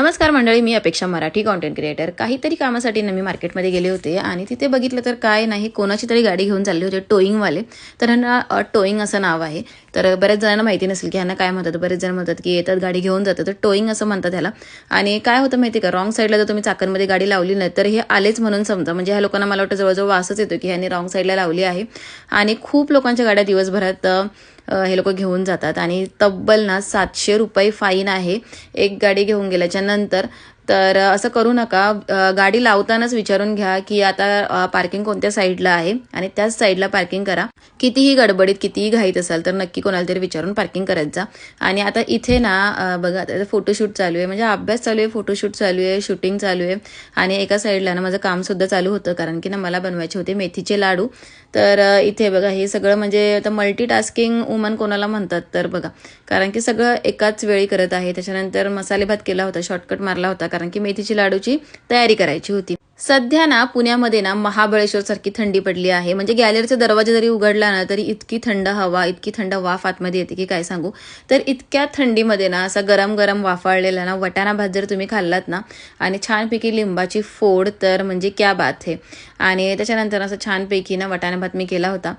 नमस्कार मंडळी मी अपेक्षा मराठी कॉन्टेंट क्रिएटर काहीतरी कामासाठी ना मी मार्केटमध्ये गेले होते आणि तिथे बघितलं तर काय नाही कोणाची तरी गाडी घेऊन चालली होते टोईंगवाले. तर ह्यांना टोईंग असं नाव आहे. तर बऱ्याच जणांना माहिती नसेल की ह्यांना काय म्हणतात बरेच जण म्हणतात की येतात गाडी घेऊन जातात. तर टोईंग असं म्हणतात ह्याला. आणि काय होतं माहिती आहे का रॉंग साईडला जर तुम्ही चाकणमध्ये गाडी लावली नाही तर हे आलेच म्हणून समजा. म्हणजे ह्या लोकांना मला वाटतं जवळजवळ वासच येतो की ह्यांनी रॉंग साईडला लावली आहे. आणि खूप लोकांच्या गाड्या दिवसभरात हे लोक घेऊन जातात. आणि तब्बल ना सातशे रुपये फाईन आहे. एक गाडी घेऊन गेल्याच्यानंतर तर असं करू नका. गाडी लावतानाच विचारून घ्या की आता पार्किंग कोणत्या साईडला आहे आणि त्याच साईडला पार्किंग करा. कितीही गडबडीत कितीही घाईत असाल तर नक्की कोणाला तरी विचारून पार्किंग करत जा. आणि आता इथे ना बघा आता फोटोशूट चालू आहे. म्हणजे अभ्यास चालू आहे फोटोशूट चालू आहे शूटिंग चालू आहे. आणि एका साईडला ना माझं कामसुद्धा चालू होतं. कारण की ना मला बनवायचे होते मेथीचे लाडू. तर इथे बघा हे सगळं म्हणजे आता मल्टीटास्किंग वुमन कोणाला म्हणतात तर बघा. कारण की सगळं एकाच वेळी करत आहे. त्याच्यानंतर मसाले भात केला होता शॉर्टकट मारला होता. कारण की मेथीची लाडूची तयारी करायची होती. सध्या ना पुण्यामध्ये ना महाबळेश्वर सारखी थंडी पडली आहे. म्हणजे गॅलरीचा दरवाजा जरी उघडला ना तरी इतकी थंड हवा इतकी थंड वाफ आतमध्ये येते की काय सांगू? तर इतक्या थंडीमध्ये ना असा गरम गरम वाफाळलेला ना वटाणा भात जर तुम्ही खाल्लात ना आणि छानपैकी लिंबाची फोड तर म्हणजे क्या बात आहे आणि त्याच्यानंतर असं छानपैकी ना वटाणा भात मी केला होता.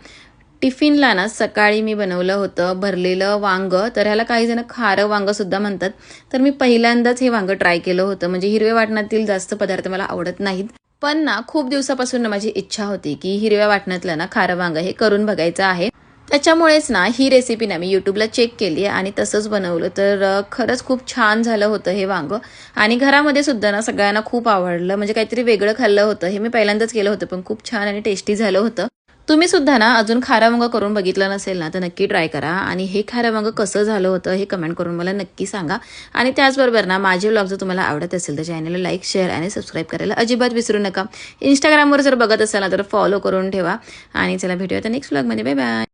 टिफिनला ना सकाळी मी बनवलं होतं भरलेलं वांग. तर ह्याला काही जण खारं वांगं सुद्धा म्हणतात. तर मी पहिल्यांदाच हे वांग ट्राय केलं होतं. म्हणजे हिरव्या वाटणातील जास्त पदार्थ मला आवडत नाहीत. पण ना खूप दिवसापासून माझी इच्छा होती की हिरव्या वाटणातलं ना खारं वांग हे करून बघायचं आहे. त्याच्यामुळेच ना ही रेसिपी ना मी यूट्यूबला चेक केली आणि तसंच बनवलं. तर खरंच खूप छान झालं होतं हे वांग. आणि घरामध्ये सुद्धा ना सगळ्यांना खूप आवडलं. म्हणजे काहीतरी वेगळं खाल्लं होतं. हे मी पहिल्यांदाच केलं होतं पण खूप छान आणि टेस्टी झालं होतं. तुम्ही सुद्धा ना अजून खारावंग करून बघितलं नसेल ना तर नक्की ट्राय करा. आणि हे खारावंग कसं झालं होतं हे कमेंट करून मला नक्की सांगा. आणि त्याचबरोबर ना माझे ब्लॉग जर तुम्हाला आवडत असेल तर चॅनलला लाईक शेअर आणि सबस्क्राईब करायला अजिबात विसरू नका. इंस्टाग्रामवर जर बघत असाल ना तर फॉलो करून ठेवा. आणि चला भेटूया तर नेक्स्ट ब्लॉगमध्ये बाय बाय